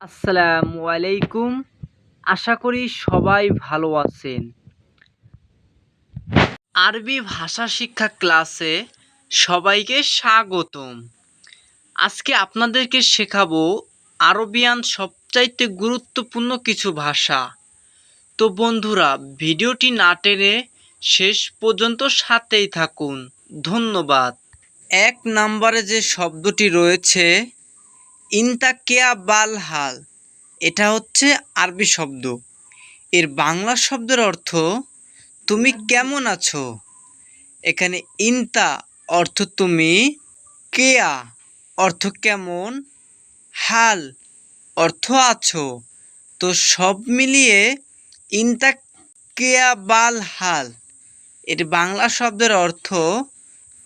আসসালামু আলাইকুম। আশা করি সবাই ভালো আছেন। আরবি ভাষা শিক্ষা ক্লাসে সবাইকে স্বাগতম। আজকে আপনাদেরকে শেখাবো আরবিয়ান সবচাইতে গুরুত্বপূর্ণ কিছু ভাষা। তো বন্ধুরা, ভিডিওটি না টেনে শেষ পর্যন্ত সাথেই থাকুন। ধন্যবাদ। এক নম্বরে যে শব্দটি রয়েছে ইনতাকিয়া বাল হাল এটা হচ্ছে আরবি শব্দ। এর বাংলা শব্দের অর্থ, তুমি কেমন আছো? এখানে ইনতা অর্থ, তুমি কেয়া? অর্থ, কেমন? হাল? অর্থ, আছো? তো সব মিলিয়ে ইনতা কেয়া বাল হাল এর বাংলা শব্দের অর্থ,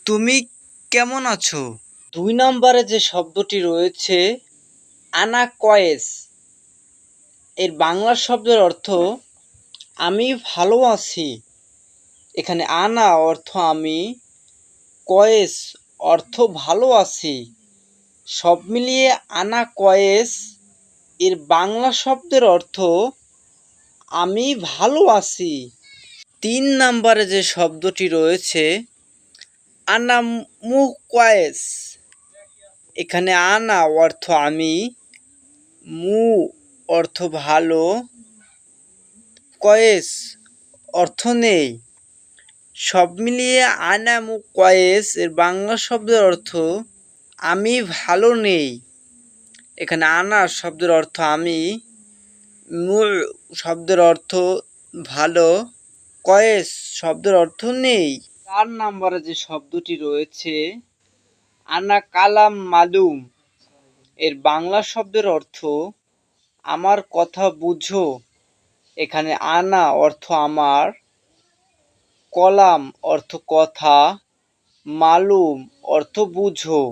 তুমি কেমন আছো? দুই নম্বরে যে শব্দটি রয়েছে আনা কয়েস এর বাংলা শব্দের অর্থ, আমি ভালো আছি। এখানে আনা অর্থ, আমি কয়েস। অর্থ, ভালো আছি। সব মিলিয়ে আনা কয়েস এর বাংলা শব্দের অর্থ, আমি ভালো আছি। তিন নাম্বারে যে শব্দটি রয়েছে আনা মু কয়েস এখানে আনা অর্থ আমি, মু অর্থ ভালো, কয়েস অর্থ নেই। সব মিলিয়ে আনা মু কয়েস এর বাংলা শব্দের অর্থ আমি ভালো নেই। এখানে আনা শব্দের অর্থ আমি, মু শব্দের অর্থ ভালো, কয়েস শব্দের অর্থ নেই। চার নম্বরে যে শব্দটি রয়েছে আনা কালাম মালুম। এর বাংলা শব্দের অর্থ, আমার কথা বুঝো। এখানে আনা অর্থ আমার। কলাম অর্থ কথা। মালুম অর্থ বুঝো।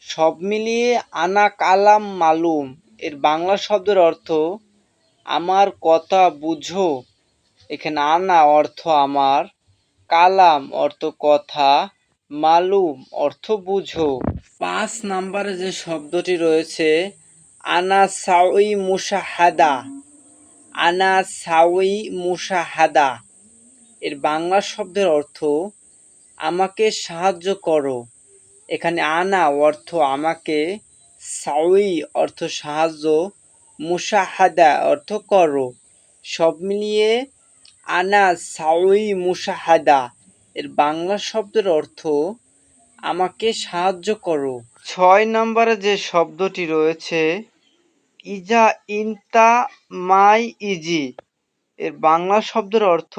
সব মিলিয়ে আনা কালাম মালুম। এর বাংলা শব্দের অর্থ, আমার কথা বুঝো। এখানে আনা অর্থ আমার। কালাম অর্থ কথা। মালুম, অর্থ বুঝো। পাঁচ নাম্বারে যে শব্দটি রয়েছে আনা সাউই মুসাহাদা আনা সাউই মুসাহাদা এর বাংলা শব্দের অর্থ, আমাকে সাহায্য করো। এখানে আনা, অর্থ আমাকে, সাউই, অর্থ সাহায্য মুসাহাদা অর্থ করো। সব মিলিয়ে আনা সাউই মুসাহাদা এর বাংলা শব্দের অর্থ, আমাকে সাহায্য করো। ছয় নম্বরে যে শব্দটি রয়েছে, ইজা ইনতা মাই ইজি। এর বাংলা শব্দের অর্থ,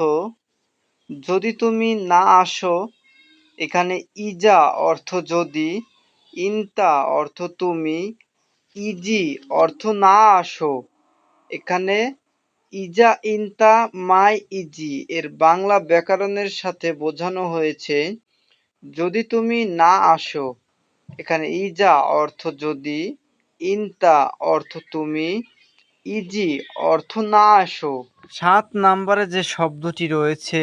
যদি তুমি না আসো, এখানে ইজা অর্থ যদি, ইনতা অর্থ তুমি, ইজি অর্থ না আসো, এখানে ইজা ইনতা মাই ইজি এর বাংলা ব্যাকরণের সাথে বোঝানো হয়েছে, যদি তুমি না আসো। এখানে ইজা অর্থ যদি, ইনতা অর্থ তুমি, ইজি অর্থ না আসো। সাত নম্বরে যে শব্দটি রয়েছে,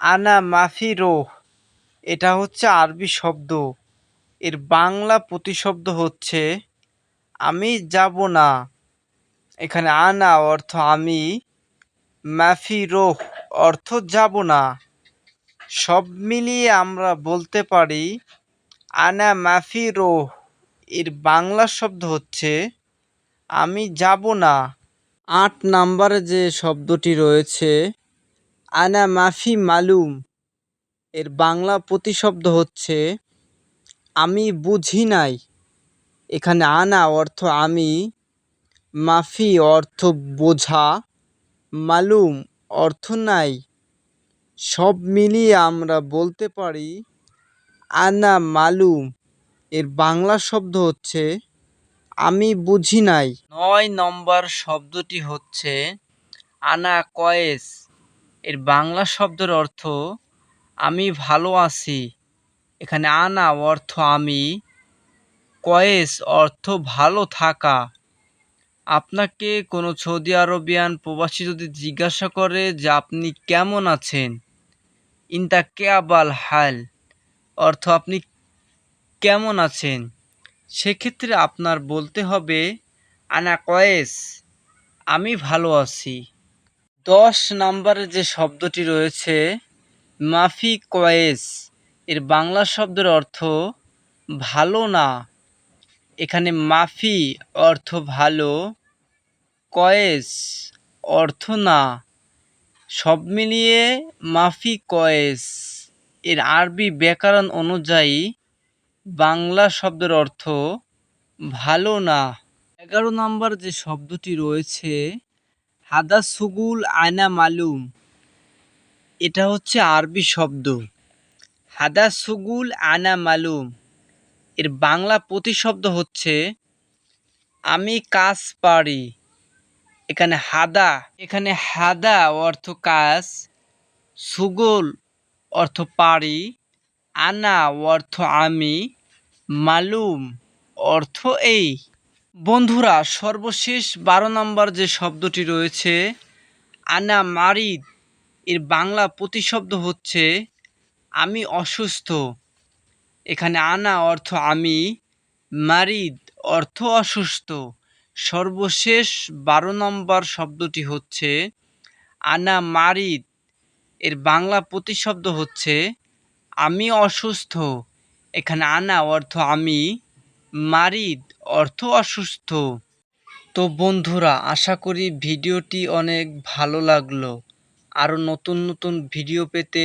আনা মাফি রোহ এটা হচ্ছে আরবি শব্দ। এর বাংলা প্রতিশব্দ হচ্ছে, আমি যাব না। এখানে আনা অর্থ আমি, মাফি রোহ, অর্থ যাব না। সব মিলিয়ে আমরা বলতে পারি, আনা মাফি রোহ, এর বাংলা শব্দ হচ্ছে, আমি যাব না। আট নাম্বারে যে শব্দটি রয়েছে, আনা মাফি মালুম, এর বাংলা প্রতিশব্দ হচ্ছে, আমি বুঝি নাই। এখানে আনা অর্থ আমি মাফি অর্থ বোঝা, মালুম অর্থ নাই। সব মিলিয়ে আমরা বলতে পারি, আনা মালুম। এর বাংলা শব্দ হচ্ছে, আমি বুঝি নাই। নয় নম্বর শব্দটি হচ্ছে, আনা কয়েস। এর বাংলা শব্দের অর্থ, আমি ভালো আছি। এখানে আনা অর্থ আমি, কয়েস অর্থ ভালো থাকা। আপনাকে কোনো সৌদি আরবিয়ান প্রবাসী যদি জিজ্ঞাসা করে যে আপনি কেমন আছেন? ইনতা কেয়াবাল হাল, অর্থ আপনি কেমন আছেন? সেক্ষেত্রে আপনার বলতে হবে, আনা কয়েস, আমি ভালো আছি। দশ নম্বরে যে শব্দটি রয়েছে, মাফি কয়েস, এর বাংলা শব্দের অর্থ ভালো না। এখানে মাফি অর্থ ভালো কয়েস, অর্থ না। সব মিলিয়ে মাফি কয়েস। এর আরবি ব্যাকরণ অনুযায়ী বাংলা শব্দের অর্থ ভালো না। এগারো নম্বর যে শব্দটি রয়েছে, হাদা সুগুল আয়না মালুম। এটা হচ্ছে আরবি শব্দ। হাদা সুগুল আনা মালুম। এর বাংলা প্রতিশব্দ হচ্ছে, আমি কাজ পারি। এখানে হাদা এখানে হাদা অর্থ কাজ, সুগোল অর্থ পারি আনা অর্থ আমি, মালুম অর্থ এই। বন্ধুরা, সর্বশেষ বারো নম্বর যে শব্দটি রয়েছে, আনা মারিদ, এর বাংলা প্রতিশব্দ হচ্ছে, আমি অসুস্থ। এখানে আনা অর্থ আমি, মারিদ অর্থ অসুস্থ। সর্বশেষ বারো নম্বর শব্দটি হচ্ছে আনা মারিদ এর বাংলা প্রতিশব্দ হচ্ছে, আমি অসুস্থ। এখানে আনা অর্থ আমি। মারিদ অর্থ অসুস্থ। তো বন্ধুরা, আশা করি ভিডিওটি অনেক ভালো লাগল। আরও নতুন নতুন ভিডিও পেতে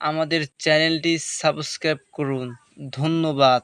আমাদের চ্যানেলটি সাবস্ক্রাইব করুন। ধন্যবাদ।